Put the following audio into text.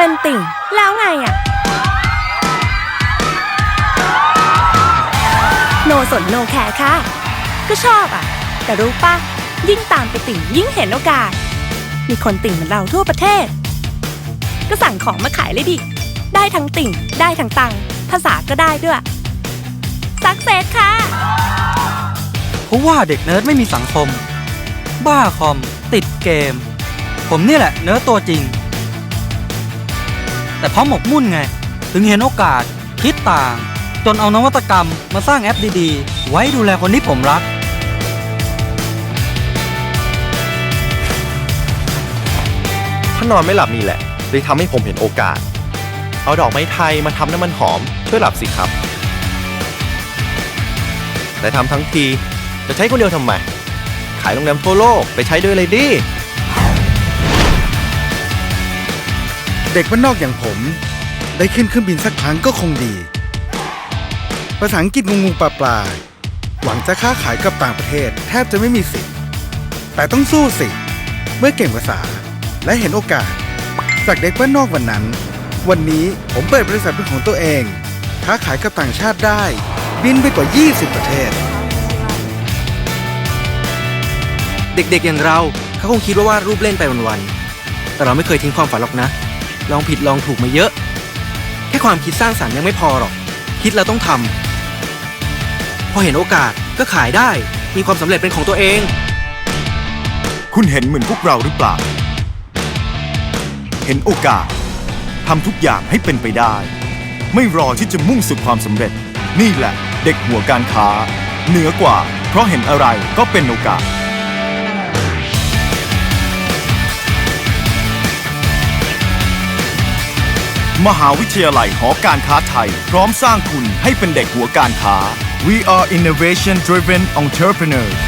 เป็นติ่ง แล้วไงอะโนสนโนแคร์ค่ะ ก็ชอบอะแต่รู้ปะยิ่งตามไปติ่งยิ่งเห็นโอกาส มีคนติ่งเหมือนเราทั่วประเทศ ก็สั่งของมาขายเลยดิ ได้ทั้งติ่ง ได้ทั้งตังภาษาก็ได้ด้วยสักเซสค่ะ เพราะว่าเด็กเนิร์ดไม่มีสังคม บ้าคอม ติดเกม ผมนี่แหละเนิร์ดตัวจริง แต่เพราะหมกมุ่นไง ถึงเห็นโอกาสคิดต่าง จนเอานวัตกรรมมาสร้างแอปดีๆ ไว้ดูแลคนที่ผมรัก ถ้านอนไม่หลับนี่แหละเลยทำให้ผมเห็นโอกาส เอาดอกไม้ไทยมาทำน้ำมันหอม ช่วยหลับสิครับ แต่ทำทั้งทีจะใช้คนเดียวทำไม ขายโรงแรมทั่วโลกไปใช้ด้วยเลยดิ ด็กบ้านนอกอย่างผม ได้ขึ้นเครื่องบินสักครั้งก็คงดี ภาษาอังกฤษงูงูปลาปลาหวังจะค้าขายกับต่างประเทศ แทบจะไม่มีสิทธิ์ แต่ต้องสู้สิ เมื่อเก่งภาษาและเห็นโอกาส จากเด็กบ้านนอกวันนั้น วันนี้ผมเปิดบริษัทเป็นของตัวเอง ค้าขายกับต่างชาติได้ บินไปกว่า 20 ประเทศ เด็กๆอย่างเราเขาคงคิดว่าวาดรูปเล่นไปวันๆแต่เราไม่เคยทิ้งความฝันหรอกนะ ลองผิดลองถูกมาเยอะ แค่ความคิดสร้างสรรค์ยังไม่พอหรอก คิดแล้วต้องทำพอเห็นโอกาสก็ขายได้ มีความสำเร็จเป็นของตัวเอง คุณเห็นเหมือนพวกเราหรือเปล่า เห็นโอกาสทำทุกอย่างให้เป็นไปได้ ไม่รอที่จะมุ่งสู่ความสำเร็จ นี่แหละ เด็กหัวการค้า เหนือกว่า เพราะเห็นอะไรก็เป็นโอกาส มหาวิทยาลัยหอการค้าไทย พร้อมสร้างคุณให้เป็นเด็กหัวการค้า We are innovation driven entrepreneurs